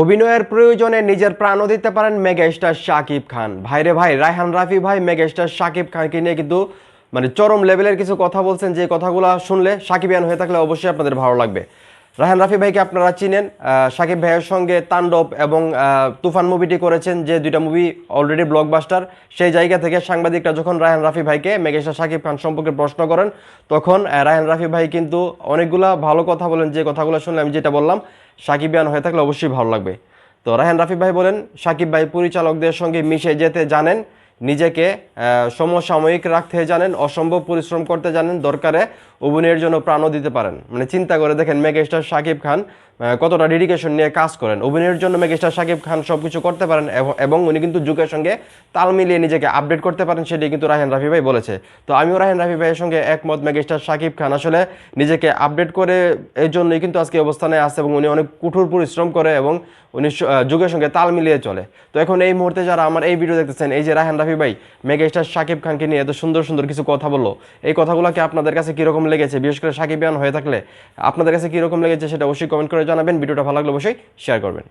অভিনয়ের প্রয়োজনে নিজের প্রাণও দিতে পারেন মেগাস্টার শাকিব খান। ভাইরে ভাই, রায়হান রাফি ভাই, মেগাস্টার শাকিব খানকে নিয়ে কিন্তু মানে চরম লেভেলের কিছু কথা বলছেন। যে কথাগুলো শুনলে সাকিবিয়ান হয়ে থাকলে অবশ্যই আপনাদের ভালো লাগবে। রায়হান রাফি ভাইকে আপনারা চিনেন সাকিব ভাইয়ের সঙ্গে তাণ্ডব এবং তুফান মুভিটি করেছেন, যে দুইটা মুভি অলরেডি ব্লকবাস্টার সেই জায়গা থেকে সাংবাদিকরা যখন রায়হান রাফি ভাইকে মেঘেশা সাকিব খান সম্পর্কে প্রশ্ন করেন, তখন রায়হান রাফি ভাই কিন্তু অনেকগুলা ভালো কথা বলেন, যে কথাগুলো শুনলে আমি যেটা বললাম, সাকিবিয়ান হয়ে থাকলে অবশ্যই ভালো লাগবে। তো রায়হান রাফি ভাই বলেন, সাকিব ভাই পরিচালকদের সঙ্গে মিশে যেতে জানেন, নিজেকে সমসাময়িক রাখতে জানেন, অসম্ভব পরিশ্রম করতে জানেন, দরকারে অভিনয়ের জন্য প্রাণও দিতে পারেন। মানে চিন্তা করে দেখেন মেগাস্টার সাকিব খান কতটা ডেডিকেশন নিয়ে কাজ করেন। অভিনয়ের জন্য মেগাস্টার সাকিব খান সব কিছু করতে পারেন এবং- উনি কিন্তু যুগের সঙ্গে তাল মিলিয়ে নিজেকে আপডেট করতে পারেন, সেটি কিন্তু রায়হান রাফি ভাই বলেছে। তো আমিও রাহেন রাফি ভাইয়ের সঙ্গে একমত মেগাস্টার সাকিব খান। আসলে নিজেকে আপডেট করে এর জন্যই কিন্তু আজকে অবস্থানে আছে এবং উনি অনেক কঠোর পরিশ্রম করে এবং উনি যুগের সঙ্গে তাল মিলিয়ে চলে। তো এখন এই মুহূর্তে যারা আমার এই ভিডিও দেখতেছেন, এই যে রাহেন রাফি ভাই, মেগাস্টার সাকিব খানকে নিয়ে এত সুন্দর সুন্দর কিছু কথা বলল, এই কথাগুলোকে আপনাদের কাছে কীরকম লেগেছে, বিশেষ করে সাকিবিয়ান হয়ে থাকলে আপনাদের কাছে কীরকম লেগেছে সেটা অবশ্যই কমেন্ট করে জানাবেন, ভিডিওটা ভালো লাগলে অবশ্যই শেয়ার করবেন।